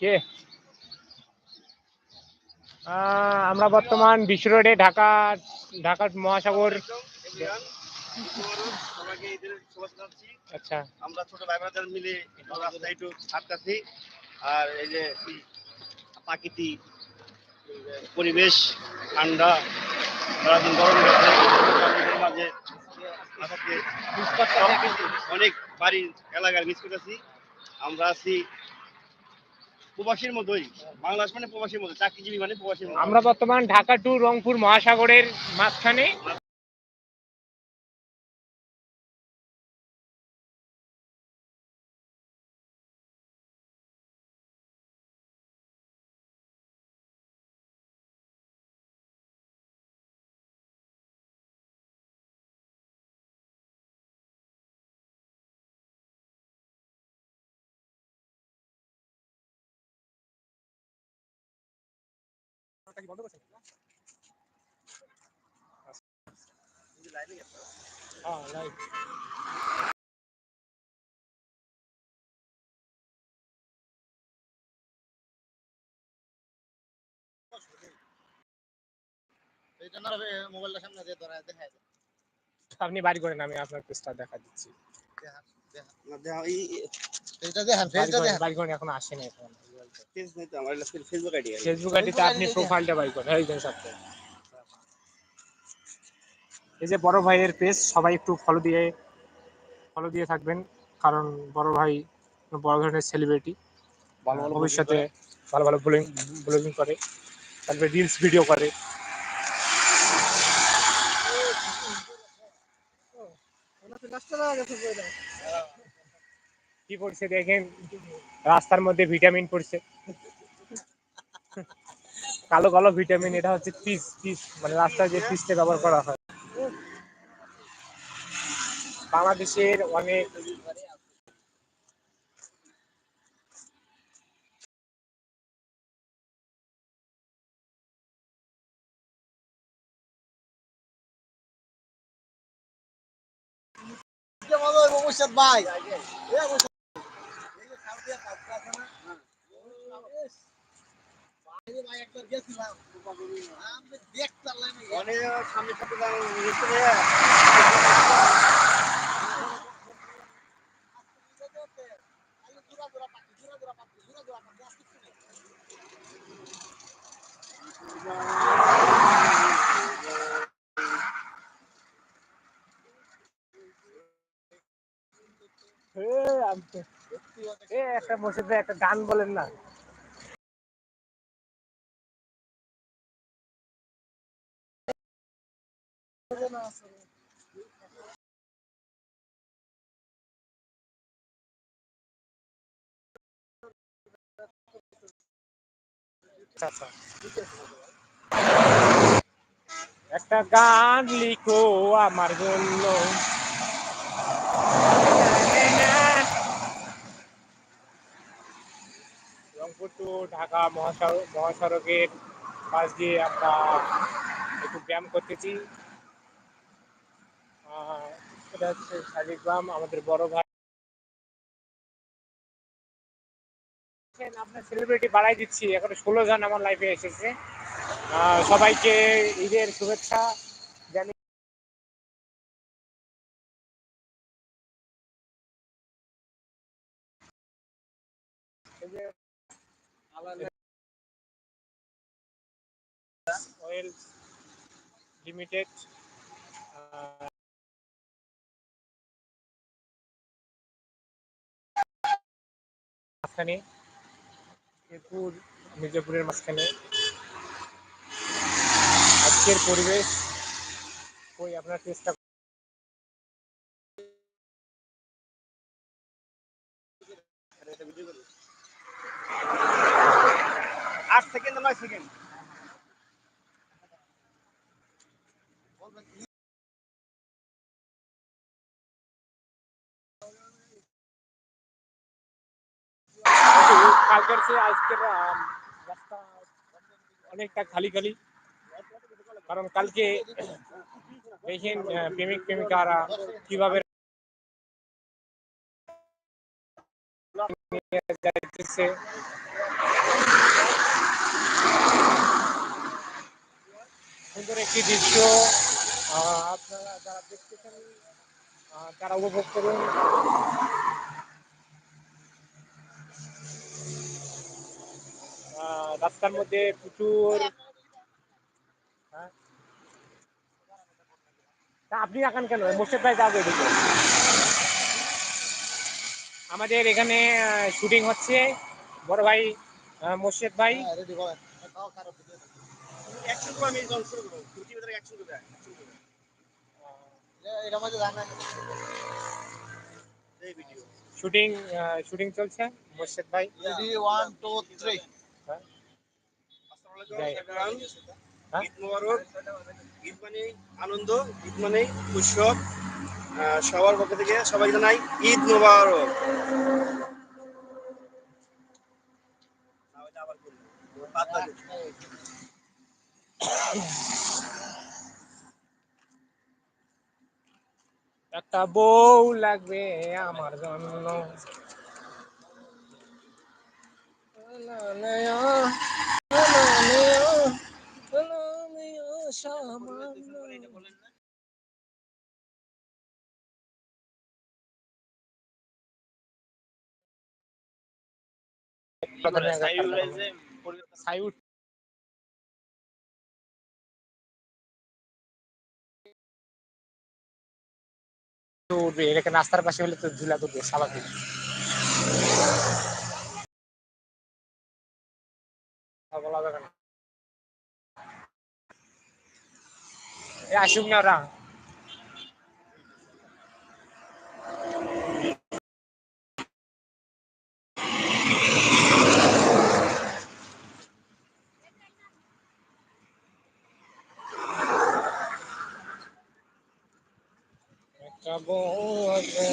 কে? আমরা বর্তমান বিশ্ব রোডে ঢাকা ঢাকা মহাসাগর। আচ্ছা। আমরা ছোট ভাই মিলে রাস্তায় একটু আটকাচ্ছি আর এই যে প্রাকৃতিক পরিবেশ, ঠান্ডা গরম মাঝে অনেক বাড়ির এলাকার মিস করতেছি আমরা আছি প্রবাসীর মতোই, বাংলাদেশ মানে প্রবাসীর মতো, চাকরিজীবী মানে প্রবাসীর আমরা বর্তমান ঢাকা টু রংপুর মহাসাগরের মাঝখানে। হ্যাঁ। মোবাইলটা সামনে দিয়ে ধরা আপনি বাড়ি করেন আমি আপনার পেজটা দেখা দিচ্ছি। এটা দেখান বাড়ি করেন, বাড়ি করেন এখন আসেনি এখন পেজ নাই তো আমার ফেসবুক আইডি আপনি প্রোফাইলটা বাই করেন এই যে বড় ভাইয়ের পেজ সবাই একটু ফলো দিয়ে ফলো দিয়ে থাকবেন কারণ বড় ভাই বড় ধরনের সেলিব্রিটি ভবিষ্যতে ভালো ভালো ব্লগিং ব্লগিং করে তারপরে রিলস ভিডিও করে কি পড়ছে দেখেন, রাস্তার মধ্যে ভিটামিন পড়ছে। কালো কালো ভিটামিন এটা হচ্ছে পিস পিস মানে রাস্তায় যে পিসটা ব্যবহার করা হয়। বাংলাদেশের অনেক ভাই অনেক সামনে সাথে এ, আমি তো- এ, একটা যে একটা গান বলেন না। আচ্ছা। একটা গান লিখো আমার জন্য। রংপুর টু ঢাকা মহাসড়ক মহাসড়কের পাশ দিয়ে আমরা একটু ব্যায়াম করতেছি। এটা হচ্ছে শালিগ্রাম আমাদের বড় ভাই। আপনার সেলিব্রিটি বাড়াই দিচ্ছি। এখন ষোলো জন আমার লাইফে এসেছে। সবাইকে ঈদের শুভেচ্ছা জানি অয়েল লিমিটেড মিরপুর মির্জাপুরের মাঝখানে। আজকের পরিবেশ ওই আপনার চেষ্টা আট সেকেন্ড নয় সেকেন্ড। হচ্ছে আজকের রাস্তা অনেকটা খালি খালি। কারণ কালকে দেখেন প্রেমিক, প্রেমিকারা কীভাবে যাইতেছে। সুন্দর একটি দৃশ্য আপনারা যারা দেখতেছেন তারা উপভোগ করুন। রাস্তার মধ্যে প্রচুর হ্যাঁ? আপনি এখন কেন? মোর্শেদ ভাই যাবে এদিকে। আমাদের এখানে শুটিং হচ্ছে। বড় ভাই মোর্শেদ ভাই শুটিং শুটিং চলছে মোর্শেদ ভাই হ্যাঁ? যাই। হ্যাঁ? ঈদ মোবারক। ঈদ মানে আনন্দ ঈদ মানে উৎসব। সবার পক্ষ থেকে সবাই জানাই ঈদ মোবারক। একটা বউ লাগবে আমার জন্য। সাইউড তো উঠবে এটাকে রাস্তার পাশে হলে তো ঝুলা তো স্বাভাবিক। বলা যাবে না। এ আসুক না ওরা একটা বউ আছে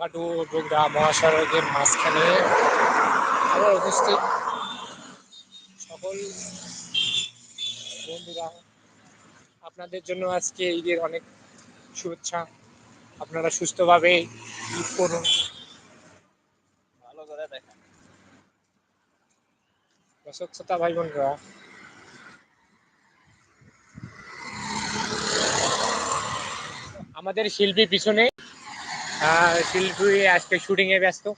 ঢাকা টু বগুড়া মহাসড়কের মাঝখানে আমরা উপস্থিত। সকল বন্ধুরা আপনাদের জন্য আজকে ঈদের অনেক শুভেচ্ছা। আপনারা সুস্থভাবে ঈদ করুন। ভালো করে দেখা দর্শক শ্রোতা ভাই বোনরা আমাদের শিল্পী পিছনে শিল্পী আজকে শুটিং এ ব্যস্ত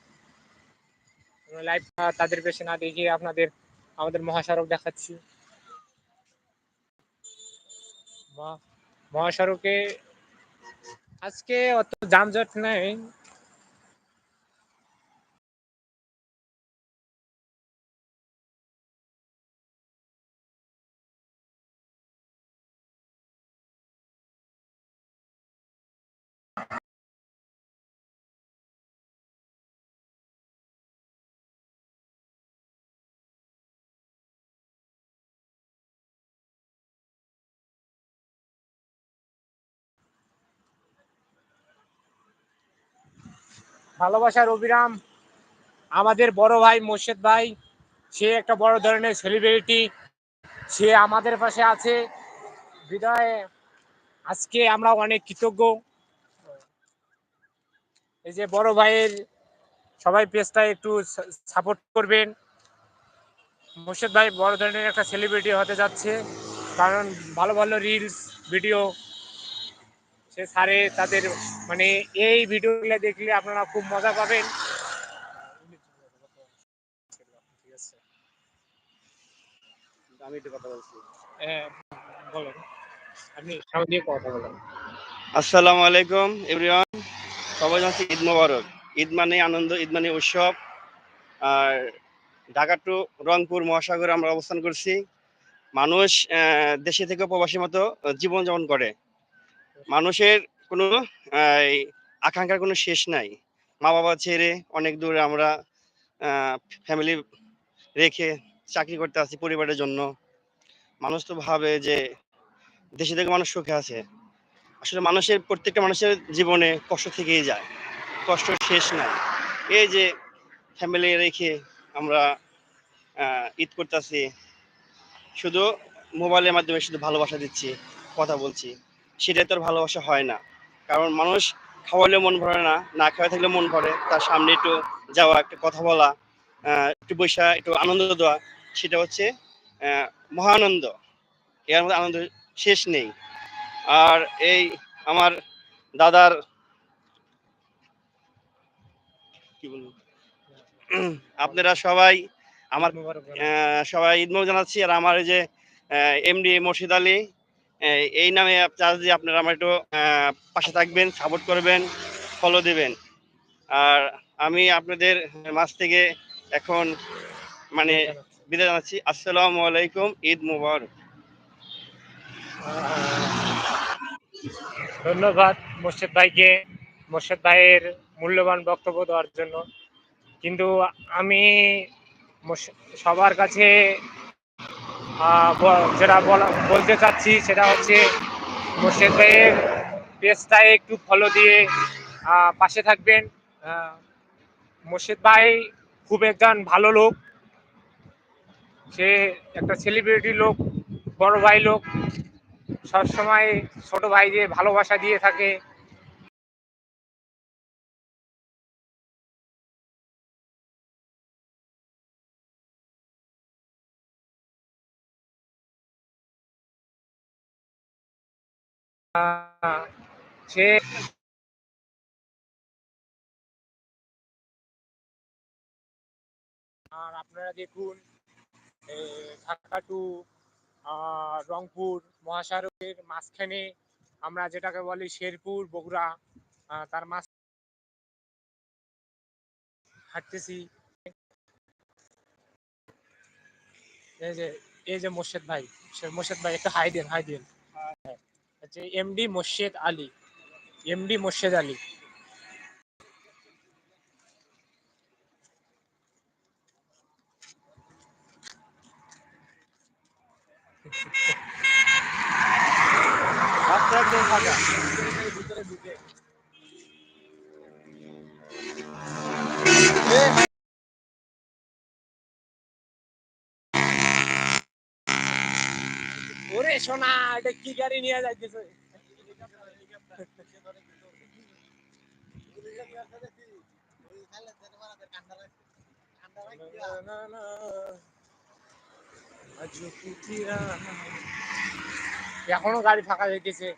লাইভ তাদের পেছনে না দেখিয়ে আপনাদের, আমাদের মহাসড়ক দেখাচ্ছি। মহা- মহাসড়কে আজকে অত যানজট নেই। ভালোবাসার অবিরাম আমাদের বড় ভাই মোর্শেদ ভাই, সে একটা বড় ধরনের সেলিব্রিটি সে আমাদের পাশে আছে। বিদায়, আজকে আমরা অনেক কৃতজ্ঞ। এই যে বড় ভাইয়ের সবাই পেজটা একটু সাপোর্ট করবেন। মোর্শেদ ভাই বড় ধরনের একটা সেলিব্রিটি হতে যাচ্ছে, কারণ ভালো ভালো রিলস ভিডিও সে সারে তাদের মানে এই ভিডিওগুলো দেখলে আপনারা খুব মজা পাবেন। আমি একটু কথা বলছি। হ্যাঁ, বলেন। আপনি সামনে দিয়ে কথা বলেন। আসসালামু আলাইকুম এভরিওয়ান। সবাই জানছি ঈদ মোবারক। ঈদ মানে আনন্দ ঈদ মানে উৎসব। আর ঢাকা টু রংপুর মহাসাগরে আমরা অবস্থান করছি। মানুষ আহ, দেশে থেকে প্রবাসী মতো জীবনযাপন করে। মানুষের কোনো আকাঙ্ক্ষার কোনো শেষ নাই। মা বাবা ছেড়ে অনেক দূরে আমরা ফ্যামিলি রেখে চাকরি করতে আছি পরিবারের জন্য। মানুষ তো ভাবে যে দেশে থেকে মানুষ সুখে আছে। আসলে মানুষের, প্রত্যেকটা মানুষের জীবনে কষ্ট থেকেই যায়। কষ্ট শেষ নাই। এই যে ফ্যামিলি রেখে আমরা ঈদ করতেছি, শুধু মোবাইলের মাধ্যমে শুধু ভালোবাসা দিচ্ছি, কথা বলছি। সেটাই তোর ভালোবাসা হয় না। কারণ মানুষ খাওয়ালে মন ভরে না না খাওয়া থাকলে মন ভরে। তার সামনে একটু যাওয়া একটু কথা বলা একটু বৈশা একটু আনন্দ দেওয়া সেটা হচ্ছে মহানন্দ। এর মধ্যে আনন্দ শেষ নেই। আর এই আমার দাদার কি বলব? আপনারা সবাই আমার সবাই ঈদ জানাচ্ছি। আর আমার এই যে এমডি মুর্শিদ আলী এই নামে চার্জ দিয়ে আপনারা আমার একটু পাশে থাকবেন সাপোর্ট করবেন ফলো দিবেন। আর আমি আপনাদের মাঝ থেকে এখন মানে বিদায় জানাচ্ছি। আসসালামু আলাইকুম, ঈদ মুবারক। ধন্যবাদ মোর্শেদ ভাইকে। মোর্শেদ ভাইয়ের মূল্যবান বক্তব্য দেওয়ার জন্য। কিন্তু আমি সবার কাছে যেটা বলা বলতে চাচ্ছি সেটা হচ্ছে মোর্শেদ ভাইয়ের পেজটায় একটু ফলো দিয়ে পাশে থাকবেন। মোর্শেদ ভাই খুব একজন ভালো লোক। সে একটা সেলিব্রিটি লোক, বড় ভাই লোক। সবসময় ছোট ভাই যে ভালোবাসা দিয়ে থাকে। সে আর আপনারা দেখুন ঢাকা টু রংপুর মহাসড়কের মাঝখানে আমরা যেটাকে বলি শেরপুর, বগুড়া তার মাঝ হাঁটতেছি। এই যে এই যে মোর্শেদ ভাই মোর্শেদ ভাই, একটু হাই দেন হাই দেন। হচ্ছে এমডি মোর্শেদ আলী এমডি মোর্শেদ আলী। ওরে সোনা এটা কি গাড়ি নিয়ে। এখনও গাড়ি ফাঁকা যাইতেছে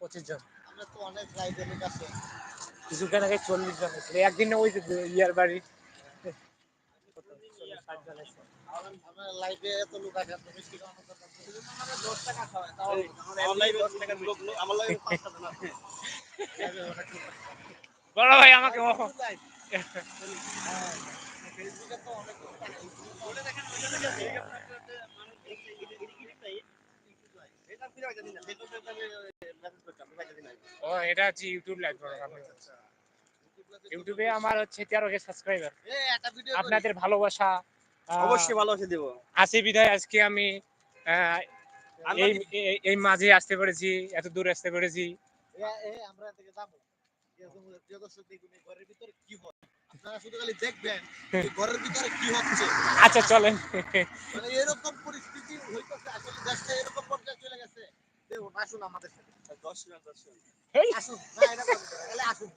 পঁচিশ জন। তো অনেক কিছু কেন চল্লিশ জন একদিন ওই ইয়ার বাড়ি আমরা লাইভে এত লোক আছে এত মিষ্টি খাওয়ানো দরকার নেই। দশ টাকা খাওয়ায়, তাও আমার লাইভে দশ টাকার লোক আমার লাইভে পাঁচটা জন আছে। live এ অনেক লোক আছে। বড় ভাই আমাকে ফেসবুকে তো অনেক দেখেন, ওইটা এটা। ও হচ্ছে ইউটিউব লাইভ ইউটিউবে আমার হচ্ছে তেরো কে সাবস্ক্রাইবার। আপনাদের ভালোবাসা অবশ্যই ভালোবাসা দেবো। আছে বিধায় আজকে আমি এই এই- মাঝে আসতে পেরেছি এত দূর আসতে পেরেছি। আমরা থেকে যাব। এরকম প্রিয় দর্শক দেখুন, এই ঘরের ভিতরে কি হয়। আপনারা শুধু খালি দেখবেন এই ঘরের ভিতরে কি হচ্ছে। আচ্ছা চলেন। মানে এরকম পরিস্থিতি হইতেছে আসলে দেশটা এরকম পর্যায়ে চলে গেছে। দেখুন আসুন আমাদের সাথে। দর্শন দর্শন। আসুন এটা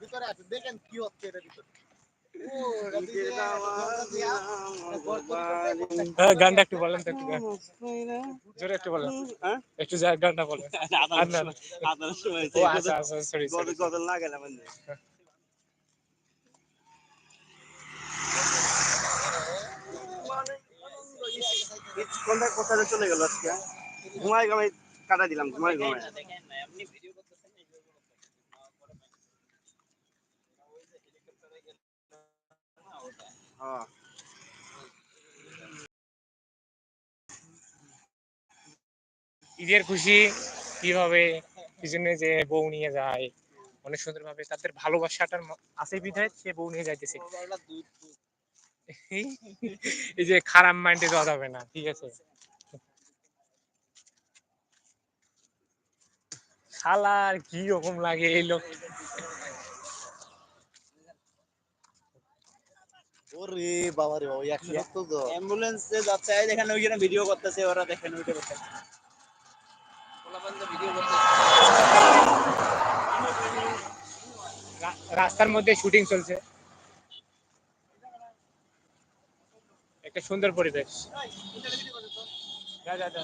ভিতরে আসুন দেখেন কি হচ্ছে এটার ভিতরে। হ্যাঁ, গানটা একটু বলেন তো একটু জোরে একটু বলেন হ্যাঁ? একটু যা গানটা বলেন। আপনার সময় আচ্ছা আচ্ছা সরি সরি গদল না গেলাম কোনটা কোথায় চলে গেল আজকে ঘুমাই ঘুমাই কাটা দিলাম ঘুমাই ঘুমাই ঈদের খুশি, কীভাবে পিছনে যে বউ নিয়ে যায়, অনেক সুন্দর ভাবে তাদের ভালোবাসাটার আছে বিধায় সে বউ নিয়ে যাইতেছে। এই যে খারাপ মাইন্ডে দেওয়া যাবে না, ঠিক আছে শালার কি রকম লাগে এই লোক ওরে বাবা রে বাবা একশো সত্তর তো অ্যাম্বুলেন্সে যাচ্ছে এই দেখেন ওইখানে ভিডিও করতেছে ওরা দেখেন করতেছে। রা- রাস্তার মধ্যে শুটিং চলছে। একটা সুন্দর পরিবেশ। যা, যা, যা।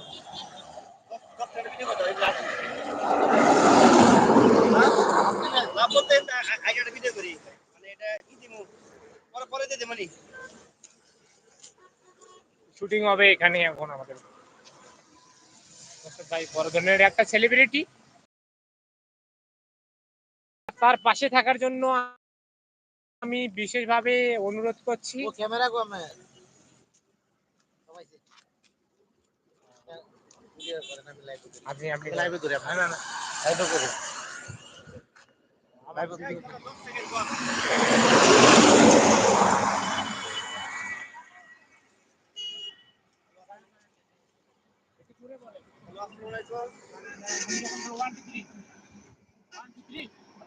ভিডিও করি মানে এটা কি দিমু পরে পরে দিয়ে দেবো নি শুটিং হবে এখানে এখন আমাদের। ভাই বড় ধরনের একটা সেলিব্রিটি তার পাশে থাকার জন্য আমি বিশেষভাবে অনুরোধ করছি। ক্যামেরা কো আমি সবাই ভিডিও করে না লাইভ করে আপনি। আপনি লাইভে ধরে না না না। লাইভে করে লাইভে করে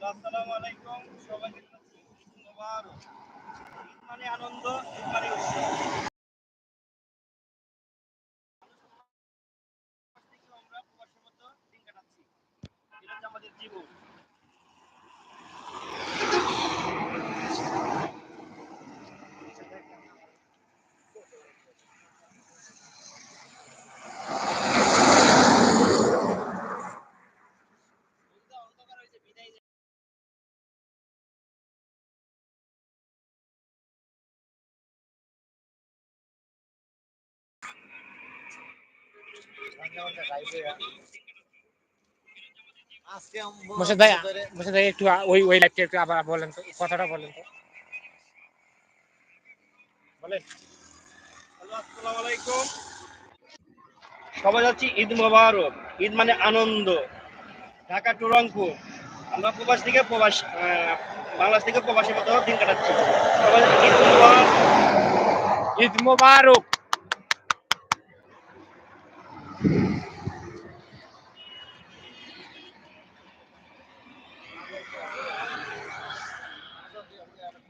আসসালামু আনন্দ মানে আমাদের জীবন। আজকে ভাই মোর্শেদ ভাই একটু ওই ওই লাইভটা একটু আবার বলেন তো কথাটা বলেন তো। বলেন। আসসালামু আলাইকুম সবাই যাচ্ছি ঈদ মোবারক। ঈদ মানে আনন্দ। ঢাকা টু রংপুর। আমরা প্রবাস থেকে প্রবাস আহ, বাংলাদেশ থেকে প্রবাসী মতো দিন কাটাচ্ছি। সবাই ঈদ মোবারক। ঈদ মোবারক।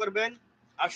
করবেন আর